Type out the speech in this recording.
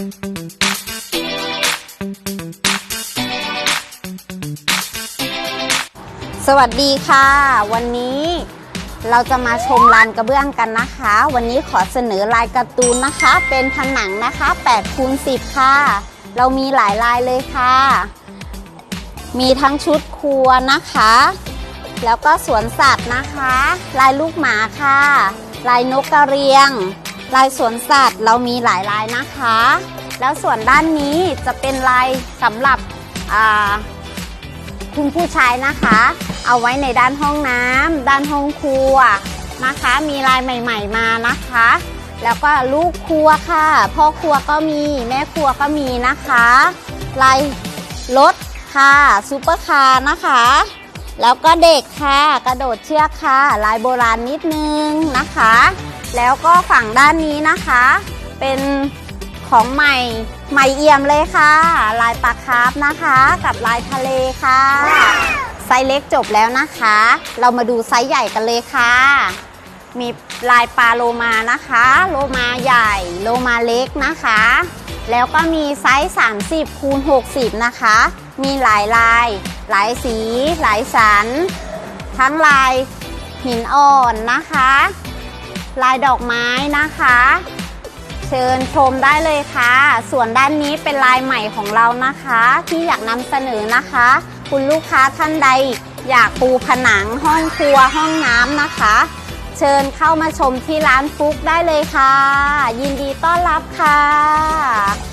สวัสดีค่ะ วันนี้เราจะมาชมลานกระเบื้องกันนะคะ วันนี้ขอเสนอลายการ์ตูนนะคะ เป็นผนังนะคะ8คูณ10 ค่ะ เรามีหลายลายเลยค่ะ มีทั้งชุดครัวนะคะ แล้วก็สวนสัตว์นะคะ ลายลูกหมาค่ะ ลายนกกระเรียง ลายสวนสัตว์เรามีหลายลายนะคะ แล้วส่วนด้านนี้จะเป็นลายสำหรับคุณผู้ชายนะคะ เอาไว้ในด้านห้องน้ำด้านห้องครัวนะคะ มีลายใหม่ ๆ มานะคะ แล้วก็ลูกครัวค่ะ พ่อครัวก็มีแม่ครัวก็มีนะคะ ลายรถค่ะซูเปอร์คาร์นะคะ แล้วก็เด็กค่ะ กระโดดเชือกค่ะ ลายโบราณนิดนึงนะคะ แล้วก็ฝั่งด้านนี้นะคะ เป็นของใหม่ใหม่เอี่ยมเลยค่ะ ลายปลาคาร์ฟนะคะ กับลายทะเลค่ะ ไซส์เล็กจบแล้วนะคะ เรามาดูไซส์ใหญ่กันเลยค่ะ มีลายปลาโลมานะคะ โลมาใหญ่โลมาเล็กนะคะ แล้วก็มีไซส์ 30คูณ60 นะคะ มีหลายลาย หลายสี หลายสัน ทั้งลายหินอ่อนนะคะ ลายดอกไม้นะคะ เชิญชมได้เลยค่ะ ส่วนด้านนี้เป็นลายใหม่ของเรานะคะ ที่อยากนำเสนอนะคะ คุณลูกค้าท่านใด อยากปูผนังห้องครัวห้องน้ำนะคะ เชิญเข้ามาชมที่ร้านฟุกได้เลยค่ะ ยินดีต้อนรับค่ะ